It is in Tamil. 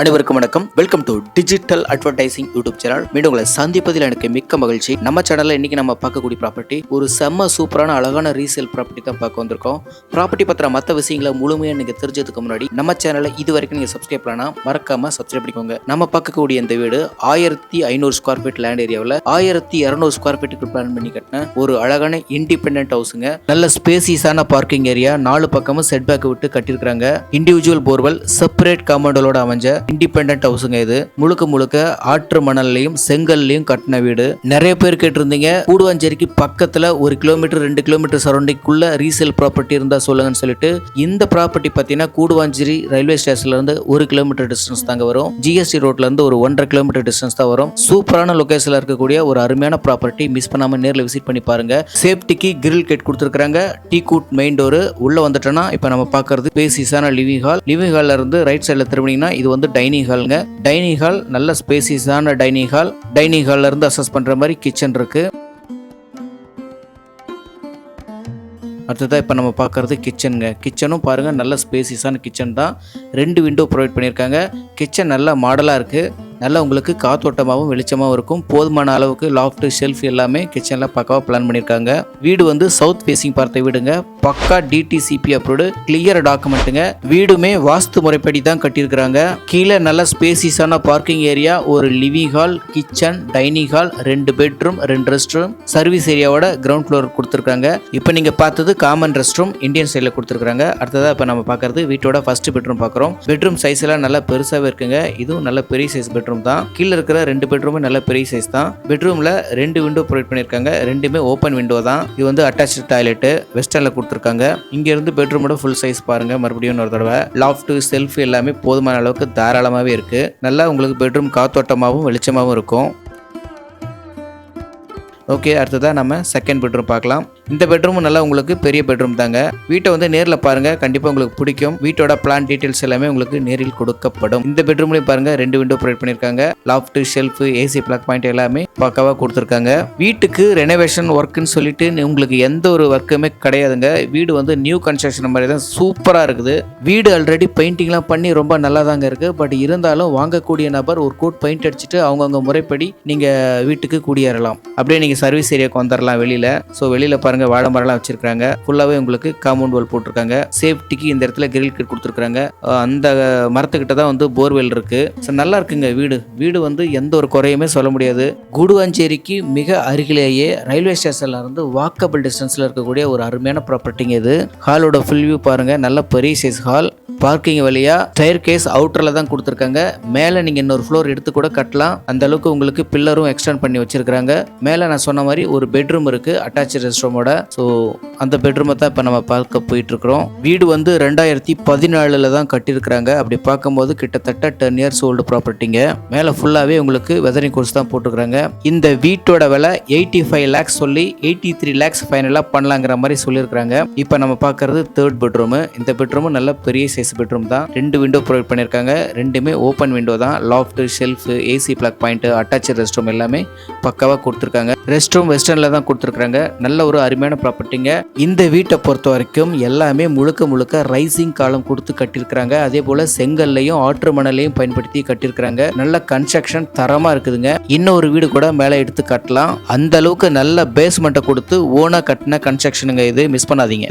அனைவருக்கும் வணக்கம். Welcome to digital advertising YouTube channel மீண்டும் உங்களை சந்திப்பதில் எனக்கு மிக்க மகிழ்ச்சி. நம்ம சேனல்ல இன்னைக்கு நம்ம பார்க்கக்கூடிய ப்ராப்பர்ட்டி ஒரு செம்ம சூப்பரான அழகான ரீசேல் ப்ராப்பர்ட்டி தான் பார்க்க வந்திருக்கோம். ப்ராப்பர்ட்டி பத்திர மற்ற விஷயங்களை முழுமையாக நீங்க தெரிஞ்சதுக்கு முன்னாடி நம்ம சேனலை இது வரைக்கும் நீங்க சப்ஸ்கிரைப் பண்ணா மறக்காம சப்ஸ்கிரைப் பண்ணிக்கோங்க. நம்ம பார்க்கக்கூடிய இந்த வீடு ஆயிரத்தி ஐநூறு ஸ்கொயர் ஃபீட் லேண்ட் ஏரியாவில் ஆயிரத்தி இரநூறு ஸ்கொயர் ஃபீட்டுக்கு பிளான் பண்ணி கட்டின ஒரு அழகான இண்டிபெண்டன்ட் ஹவுஸுங்க நல்ல ஸ்பேசியஸான பார்க்கிங் ஏரியா நாலு பக்கமும் செட் பேக் விட்டு கட்டியிருக்காங்க இண்டிவிஜுவல் போர்வெல் செப்பரேட் காம்பவுண்டோட அமைஞ்ச இண்டிபெண்டன்ட் ஹவுஸுங்க இது. முழுக்க முழுக்க ஆற்று மணல்லையும் செங்கல்லையும் கட்டின வீடு. நிறைய பேர் கேட்டிருந்தீங்க. கூடுவாஞ்சேரிக்கு பக்கத்துல ஒரு கிலோமீட்டர் ரெண்டு கிலோமீட்டர் சரௌண்டிங்குள்ள ரீசேல் ப்ராப்பர்ட்டி இருந்தா சொல்லுங்கன்னு சொல்லிட்டு இந்த ப்ராப்பர்ட்டி பார்த்தீங்கன்னா கூடுவாஞ்சேரி ரயில்வே ஸ்டேஷன்ல இருந்து ஒரு கிலோமீட்டர் டிஸ்டன்ஸ் தாங்க வரும். ஜிஎஸ்டி ரோட்ல இருந்து ஒரு ஒன்றரை கிலோமீட்டர் டிஸ்டன்ஸ் தான் வரும். சூப்பரான லொகேஷன்ல இருக்கக்கூடிய ஒரு அருமையான ப்ராப்பர்ட்டி மிஸ் பண்ணாம நேரில் விசிட் பண்ணி பாருங்க. சேஃப்டிக்கு கிரில் கேட் கொடுத்துருக்காங்க டீ கூட் மெயின் டோர் உள்ள வந்துட்டோம்னா இப்போ நம்ம பார்க்கறது பேசிஸான லிவிங் ஹால் லிவிங் ஹால்ல இருந்து ரைட் சைடில் திரும்பினீங்கன்னா இது வந்து டைனிங் ஹாலுங்க டைனிங் ஹால் நல்ல ஸ்பேசியஸான டைனிங் ஹால் டைனிங் ஹாலில் இருந்து அசஸ் பண்ணுற மாதிரி கிச்சன் இருக்குது அடுத்ததாக இப்போ நம்ம பார்க்குறது கிச்சனுங்க கிச்சனும் பாருங்கள் நல்ல ஸ்பேசிஸான கிச்சன் தான். ரெண்டு விண்டோ ப்ரொவைட் பண்ணியிருக்காங்க. கிச்சன் நல்ல மாடலாக இருக்குது நல்லா உங்களுக்கு காத்தோட்டமாகவும் வெளிச்சமாகவும் இருக்கும். போதுமான அளவுக்கு லாஃப்ட் ஷெல்ஃப் எல்லாமே கிச்சனில் பக்காவாக பிளான் பண்ணியிருக்காங்க. வீடு வந்து சவுத் ஃபேஸிங் பார்த்த வீடுங்க. பக்கா டிடிசிபி அப்ரூவ்டு கிளியர் டாக்குமெண்ட்டுங்க வீடுமே வாஸ்து முறைப்படி தான் கட்டியிருக்கிறாங்க. கீழே நல்ல ஸ்பேசிஸான பார்க்கிங் ஏரியா ஒரு living hall kitchen dining hall ரெண்டு பெட்ரூம் ரெண்டு ரெஸ்ட் ரூம் சர்வீஸ் ஏரியாவோட கிரவுண்ட் ஃப்ளோர் கொடுத்துருக்காங்க இப்போ நீங்கள் பார்த்தது காமன் ரெஸ்ட் ரூம் இந்தியன் சைடில் கொடுத்துருக்காங்க அடுத்ததாக இப்போ நம்ம பார்க்கறது வீட்டோட ஃபர்ஸ்ட் பெட்ரூம் பார்க்குறோம். பெட்ரூம் சைஸ் எல்லாம் நல்லா பெருசாகவே இருக்குங்க. இதுவும் நல்ல பெரிய சைஸ் பெட்ரூம் தான். கீழே இருக்கிற ரெண்டு பெட்ரூமே நல்ல பெரிய சைஸ் தான். பெட்ரூமில் ரெண்டு விண்டோ ப்ரொவைட் பண்ணியிருக்காங்க. ரெண்டுமே ஓப்பன் விண்டோ தான். இது வந்து அட்டாச்சு டாய்லெட்டு வெஸ்டர்னில் கொடுத்துருக்காங்க. இங்கேருந்து பெட்ரூமோட ஃபுல் சைஸ் பாருங்கள் மறுபடியும் ஒரு தடவை. லாஃப்ட் செல்ஃப் எல்லாமே போதுமான அளவுக்கு தாராளமாகவே இருக்குது நல்லா உங்களுக்கு பெட்ரூம் காத்தோட்டமாகவும் வெளிச்சமாகவும் இருக்கும். ஓகே அடுத்ததாக நம்ம செகண்ட் பெட்ரூம் பார்க்கலாம். இந்த பெட்ரூமும் நல்லா உங்களுக்கு பெரிய பெட்ரூம் தாங்க. வீட்டை வந்து நேரில் பாருங்கள் கண்டிப்பாக உங்களுக்கு பிடிக்கும். வீட்டோட பிளான் டீட்டெயில்ஸ் எல்லாமே உங்களுக்கு நேரில் கொடுக்கப்படும். இந்த பெட்ரூம்லையும் பாருங்கள் ரெண்டு விண்டோ ப்ரொவைட் பண்ணியிருக்காங்க. Loft shelf AC plug point எல்லாமே பக்காவாக கொடுத்துருக்காங்க. வீட்டுக்கு ரெனோவேஷன் ஒர்க்குன்னு சொல்லிட்டு உங்களுக்கு எந்த ஒரு ஒர்க்குமே கிடையாதுங்க. வீடு வந்து நியூ கன்ஸ்ட்ரக்ஷன் மாதிரி தான் சூப்பராக இருக்குது. வீடு ஆல்ரெடி பெயிண்டிங்லாம் பண்ணி ரொம்ப நல்லா தாங்க இருக்குது பட் இருந்தாலும் வாங்கக்கூடிய நபர் ஒரு கோட் பெயிண்ட் அடிச்சுட்டு அவங்கவுங்க முறைப்படி நீங்கள் வீட்டுக்கு குடியேறலாம். அப்படியே நீங்கள் சர்வீஸ் ஏரியாவுக்கு வந்துடலாம் வெளியில். ஸோ வெளியில் பாருங்கள் வாழை மரம்லாம் வச்சிருக்காங்க ஃபுல்லாகவே உங்களுக்கு காம்பவுண்ட் வால் போட்டிருக்காங்க. சேஃப்டிக்கு இந்த இடத்துல கிரில் கிட் கொடுத்துருக்காங்க அந்த மரத்துக்கிட்ட தான் வந்து போர்வெல் இருக்கு. ஸோ நல்லா இருக்குங்க வீடு. வீடு வந்து எந்த ஒரு குறையுமே சொல்ல முடியாது. குடுவாஞ்சேரிக்கு மிக அருகிலேயே ரயில்வே ஸ்டேஷன்ல இருந்து வாக்கபிள் டிஸ்டன்ஸ்ல இருக்கக்கூடிய ஒரு அருமையான ப்ராப்பர்ட்டிங்க இது. ஹாலோட ஃபுல் வியூ பாருங்க. நல்ல பெரிய சைஸ் ஹால் பார்க்கிங் வழியா டயர் கேஸ் அவுட்டர்ல தான் கொடுத்துருக்காங்க. மேலே நீங்க இன்னொரு ஃப்ளோர் எடுத்து கூட கட்டலாம். அந்த அளவுக்கு உங்களுக்கு பில்லரும் எக்ஸ்டெண்ட் பண்ணி வச்சிருக்காங்க மேலே நான் சொன்ன மாதிரி ஒரு பெட்ரூம் இருக்கு. அட்டாச் ரெஸ்ட் ரூமோட ஸோ அந்த பெட்ரூமை தான் இப்போ நம்ம பார்க்க போயிட்டு இருக்கிறோம் வீடு வந்து ரெண்டாயிரத்தி பதினாலில் தான் கட்டியிருக்கிறாங்க. அப்படி பார்க்கும்போது கிட்டத்தட்ட டென் இயர்ஸ் ஓல்டு ப்ராப்பர்ட்டிங்க மேலே ஃபுல்லாகவே உங்களுக்கு வெதரிங் கோர்ஸ் தான் போட்டுருக்குறாங்க. இந்த வீட்டோட விலை எயிட்டி ஃபைவ் லேக்ஸ் சொல்லி எயிட்டி த்ரீ லேக்ஸ் ஃபைனலாக பண்ணலாங்கிற மாதிரி சொல்லியிருக்காங்க இப்போ நம்ம பார்க்குறது தேர்ட் பெட்ரூமு இந்த பெட்ரூமும் நல்ல பெரிய சைஸ் பெட்ரூம் தான். ரெண்டு விண்டோ ப்ரொவைட் பண்ணியிருக்காங்க. ரெண்டுமே ஓப்பன் விண்டோ தான். Loft shelf AC plug point attach rest room எல்லாமே பக்காவாக கொடுத்துருக்காங்க. ரெஸ்ட் ரூம் வெஸ்டர்னில் தான் கொடுத்துருக்காங்க நல்ல ஒரு அருமையான ப்ராப்பர்ட்டிங்க இந்த வீட்டை பொறுத்த வரைக்கும் எல்லாமே முழுக்க முழுக்க ரைசிங் காலம் கொடுத்து கட்டியிருக்கிறாங்க. அதே போல் செங்கல்லையும் ஆற்று மணலையும் பயன்படுத்தி கட்டியிருக்கிறாங்க. நல்ல கன்ஸ்ட்ரக்ஷன் தரமாக இருக்குதுங்க. இன்னொரு வீடு கூட மேலே எடுத்து கட்டலாம். அந்த அளவுக்கு நல்ல பேஸ்மெண்ட்டை கொடுத்து ஓனாக கட்டின கன்ஸ்ட்ரக்ஷனுங்க இது. மிஸ் பண்ணாதீங்க.